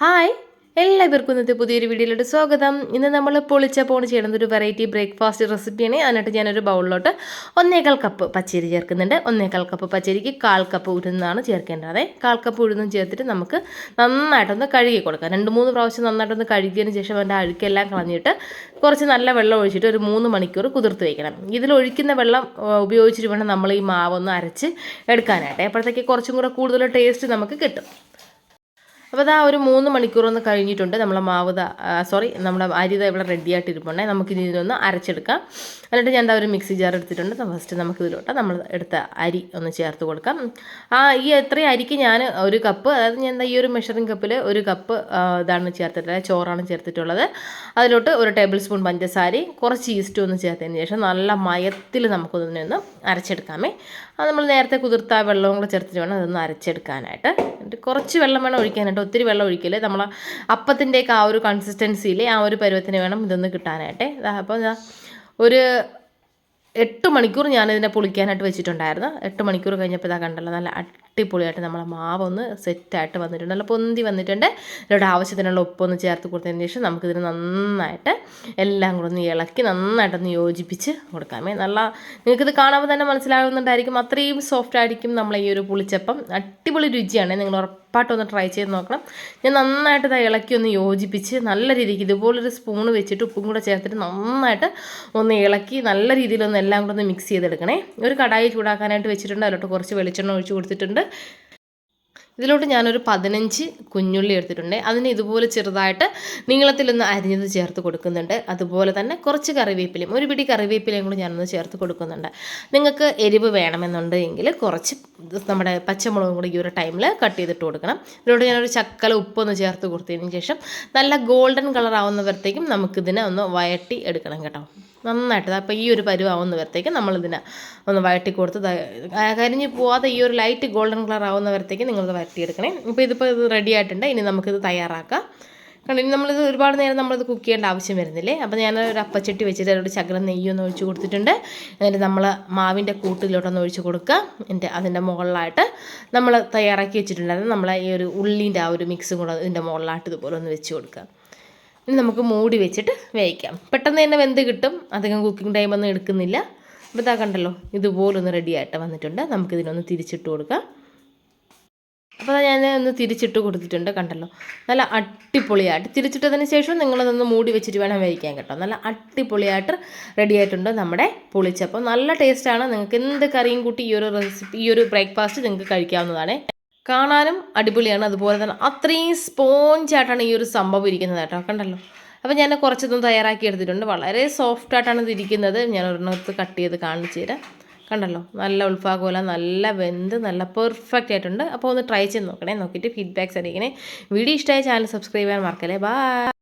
Hi. എല്ലാവർക്കും ഇന്നത്തെ പുതിയൊരു വീഡിയോയിലോട്ട് സ്വാഗതം. ഇന്ന് നമ്മൾ പൊളിച്ച പോണ് ചെയ്യുന്നത് ഒരു വെറൈറ്റി ബ്രേക്ക്ഫാസ്റ്റ് റെസിപ്പിയാണ് അതിനായിട്ട് ഞാനൊരു ബൗളിലോട്ട് ഒന്നേകാൽ കപ്പ് പച്ചരി ചേർക്കുന്നുണ്ട്. ഒന്നേകാൽ കപ്പ് പച്ചരിക്ക് കാൽ കപ്പ് ഉഴുന്നാണ് ചേർക്കേണ്ടത്. കാൽ കപ്പ് ഉഴുന്നും ചേർത്തിട്ട് നമുക്ക് നന്നായിട്ടൊന്ന് കഴുകി കൊടുക്കാം. രണ്ട് മൂന്ന് പ്രാവശ്യം നന്നായിട്ടൊന്ന് കഴുകിയതിന് ശേഷം അതിന്റെ അഴുക്കെല്ലാം കളഞ്ഞിട്ട് കുറച്ച് നല്ല വെള്ളം ഒഴിച്ചിട്ട് ഒരു മൂന്ന് മണിക്കൂർ കുതിർത്ത് വയ്ക്കണം ഇതിൽ ഒഴിക്കുന്ന വെള്ളം ഉപയോഗിച്ചിട്ട് വേണം നമ്മൾ ഈ മാവൊന്ന് അരച്ച് എടുക്കാനായിട്ട്. അപ്പോഴത്തേക്ക് കുറച്ചും കൂടെ കൂടുതൽ ടേസ്റ്റ് നമുക്ക് കിട്ടും. അപ്പോൾ അതാ ഒരു മൂന്ന് മണിക്കൂറൊന്ന് കഴിഞ്ഞിട്ടുണ്ട്. നമ്മളെ മാവ് സോറി നമ്മുടെ അരിത ഇവിടെ റെഡി ആയിട്ടിരിപ്പുണ്ട്. നമുക്ക് ഇതിനൊന്ന് അരച്ചെടുക്കാം. എന്നിട്ട് ഞാൻ എന്താ ഒരു മിക്സി ജാർ എടുത്തിട്ടുണ്ട്. ഫസ്റ്റ് നമുക്ക് ഇതിലോട്ട് നമ്മൾ എടുത്ത അരി ഒന്ന് ചേർത്ത് കൊടുക്കാം. ആ ഈ എത്രയും അരിക്ക് ഞാൻ ഒരു കപ്പ് അതായത് ഞാൻ എന്താ ഈ ഒരു മെഷറിംഗ് കപ്പിൽ ഒരു കപ്പ് ഇതാണ് ചേർത്തിട്ടുള്ളത്. ചോറാണ് ചേർത്തിട്ടുള്ളത്. അതിലോട്ട് ഒരു ടേബിൾ സ്പൂൺ പഞ്ചസാരയും കുറച്ച് ഈസ്റ്റും ഒന്ന് ചേർത്തതിന് ശേഷം നല്ല മയത്തിൽ നമുക്കൊന്ന് ഒന്ന് അരച്ചെടുക്കാമേ. അത് നമ്മൾ നേരത്തെ കുതിർത്ത ആ വെള്ളവും കൂടെ ചേർത്തിട്ട് വേണം അതൊന്ന് അരച്ചെടുക്കാനായിട്ട്. എന്നിട്ട് കുറച്ച് വെള്ളം വേണം ഒഴിക്കാനായിട്ട്. ഒത്തിരി വെള്ളം ഒഴിക്കൽ നമ്മൾ അപ്പത്തിന്റെയൊക്കെ ആ ഒരു കൺസിസ്റ്റൻസിയിൽ ആ ഒരു പരുവത്തിന് വേണം ഇതൊന്ന് കിട്ടാനായിട്ട്. അപ്പോൾ ഒരു എട്ട് മണിക്കൂർ ഞാനിതിനെ പൊളിക്കാനായിട്ട് വെച്ചിട്ടുണ്ടായിരുന്നു. എട്ട് മണിക്കൂർ കഴിഞ്ഞപ്പോൾ ഇതാ കണ്ടല്ലോ നല്ല അടിപൊളിയായിട്ട് നമ്മളെ മാവൊന്ന് സെറ്റായിട്ട് വന്നിട്ടുണ്ട്. നല്ല പൊന്തി വന്നിട്ടുണ്ട്. ഇതിലൂടെ ആവശ്യത്തിനുള്ള ഉപ്പൊന്ന് ചേർത്ത് കൊടുത്തതിന് ശേഷം നമുക്കിതിന് നന്നായിട്ട് എല്ലാം കൂടെ ഒന്ന് ഇളക്കി നന്നായിട്ടൊന്ന് യോജിപ്പിച്ച് കൊടുക്കാമേ നല്ല നിങ്ങൾക്കിത് കാണുമ്പോൾ തന്നെ മനസ്സിലാകുന്നുണ്ടായിരിക്കും. അത്രയും സോഫ്റ്റ് ആയിരിക്കും നമ്മളെ ഈ ഒരു പുളിച്ചപ്പം. അടിപൊളി രുചിയാണ്. നിങ്ങൾ ഉറപ്പായിട്ടും ഒന്ന് ട്രൈ ചെയ്ത് നോക്കണം. ഞാൻ നന്നായിട്ട് ഇത് ഇളക്കി ഒന്ന് യോജിപ്പിച്ച് നല്ല രീതിക്ക് ഇതുപോലൊരു സ്പൂൺ വെച്ചിട്ട് ഉപ്പും കൂടെ ചേർത്തിട്ട് നന്നായിട്ട് ഒന്ന് ഇളക്കി നല്ല രീതിയിലൊന്ന് എല്ലാം കൂടെ ഒന്ന് മിക്സ് ചെയ്തെടുക്കണേ. ഒരു കടായി ചൂടാക്കാനായിട്ട് വെച്ചിട്ടുണ്ട്. അതിലോട്ട് കുറച്ച് വെളിച്ചെണ്ണ ഒഴിച്ച് കൊടുത്തിട്ടുണ്ട്. ഇതിലോട്ട് ഞാനൊരു പതിനഞ്ച് കുഞ്ഞുള്ളി എടുത്തിട്ടുണ്ട്. അതിന് ഇതുപോലെ ചെറുതായിട്ട് നീളത്തിലൊന്ന് അരിഞ്ഞത് ചേർത്ത് കൊടുക്കുന്നുണ്ട്. അതുപോലെ തന്നെ കുറച്ച് കറിവേപ്പിലയും ഒരു പിടി കറിവേപ്പിലയും കൂടി ഞാനൊന്ന് ചേർത്ത് കൊടുക്കുന്നുണ്ട്. നിങ്ങൾക്ക് എരിവ് വേണമെന്നുണ്ടെങ്കിൽ കുറച്ച് നമ്മുടെ പച്ചമുളകും കൂടി ഈ ഒരു ടൈമിൽ കട്ട് ചെയ്തിട്ട് കൊടുക്കണം. ഇതിലോട്ട് ഞാനൊരു ചക്കല ഉപ്പൊന്ന് ചേർത്ത് കൊടുത്തതിന് ശേഷം നല്ല ഗോൾഡൻ കളർ ആവുന്നവരത്തേക്കും നമുക്കിതിനെ ഒന്ന് വയറ്റി എടുക്കണം കേട്ടോ. നന്നായിട്ട്. അപ്പോൾ ഈ ഒരു പരുവാവുന്ന വരത്തേക്ക് നമ്മളിതിനെ ഒന്ന് വഴറ്റി കൊടുത്ത് കരിഞ്ഞ് പോവാതെ ഈ ഒരു ലൈറ്റ് ഗോൾഡൻ കളർ ആവുന്ന വരത്തേക്ക് നിങ്ങളിത് വരട്ടിയെടുക്കണേ. ഇപ്പോൾ ഇതിപ്പോൾ ഇത് റെഡി ആയിട്ടുണ്ട്. ഇനി നമുക്കിത് തയ്യാറാക്കാം. കാരണം ഇനി നമ്മളിത് ഒരുപാട് നേരം നമ്മളിത് കുക്ക് ചെയ്യേണ്ട ആവശ്യം വരുന്നില്ലേ? അപ്പോൾ ഞാൻ ഒരു അപ്പച്ചട്ടി വെച്ചിട്ട് അതിലോട്ട് ശകലം നെയ്യൊന്ന് ഒഴിച്ച് കൊടുത്തിട്ടുണ്ട്. എന്നിട്ട് നമ്മൾ മാവിന്റെ കൂട്ടിലോട്ടൊന്ന് ഒഴിച്ച് കൊടുക്കുക എന്റെ അതിന്റെ മുകളിലായിട്ട് നമ്മൾ തയ്യാറാക്കി വെച്ചിട്ടുണ്ടായിരുന്നു. നമ്മളെ ഈ ഒരു ഉള്ളിന്റെ ആ ഒരു മിക്സും കൂടെ ഇതിന്റെ മുകളിലായിട്ട് ഇതുപോലെ ഒന്ന് വെച്ച് കൊടുക്കുക ഇനി നമുക്ക് മൂടി വെച്ചിട്ട് വേവിക്കാം. പെട്ടെന്ന് തന്നെ വെന്ത് കിട്ടും. അധികം കുക്കിംഗ് ടൈമൊന്നും എടുക്കുന്നില്ല. അപ്പോൾ ഇതാ കണ്ടല്ലോ ഇതുപോലൊന്ന് റെഡി ആയിട്ട് വന്നിട്ടുണ്ട്. നമുക്കിതിനൊന്ന് തിരിച്ചിട്ട് കൊടുക്കാം. അപ്പോൾ ഞാൻ ഒന്ന് തിരിച്ചിട്ട് കൊടുത്തിട്ടുണ്ട് കണ്ടല്ലോ. നല്ല അടിപൊളിയായിട്ട്. തിരിച്ചിട്ടതിന് ശേഷം നിങ്ങളതൊന്ന് മൂടി വെച്ചിട്ട് വേണം വേവിക്കാൻ കേട്ടോ. നല്ല അടിപൊളിയായിട്ട് റെഡി ആയിട്ടുണ്ട് നമ്മുടെ പൊളിച്ചപ്പം. നല്ല ടേസ്റ്റാണ് നിങ്ങൾക്ക് എന്ത് കറിയും കൂട്ടി ഈ ഒരു റെസിപ്പി ഈ ഒരു ബ്രേക്ക്ഫാസ്റ്റ് നിങ്ങൾക്ക് കഴിക്കാവുന്നതാണ്. കാണാനും അടിപൊളിയാണ്. അതുപോലെ തന്നെ അത്രയും സ്പോഞ്ചായിട്ടാണ് ഈ ഒരു സംഭവം ഇരിക്കുന്നത് കേട്ടോ. കണ്ടല്ലോ? അപ്പോൾ ഞാൻ കുറച്ചൊന്നും തയ്യാറാക്കി എടുത്തിട്ടുണ്ട്. വളരെ സോഫ്റ്റ് ആയിട്ടാണ് ഇത് ഇരിക്കുന്നത്. ഞാൻ ഒരെണ്ണത്ത് കട്ട് ചെയ്ത് കാണിച്ചു തരാം. കണ്ടല്ലോ? നല്ല ഉൾഫാഗോല നല്ല വെന്ത് നല്ല പെർഫെക്റ്റ് ആയിട്ടുണ്ട്. അപ്പോൾ ഒന്ന് ട്രൈ ചെയ്ത് നോക്കണേ. നോക്കിയിട്ട് ഫീഡ്ബാക്ക്സ് അറിയിക്കണേ വീഡിയോ ഇഷ്ടമായ ചാനൽ സബ്സ്ക്രൈബ് ചെയ്യാൻ മറക്കല്ലേ. ബൈ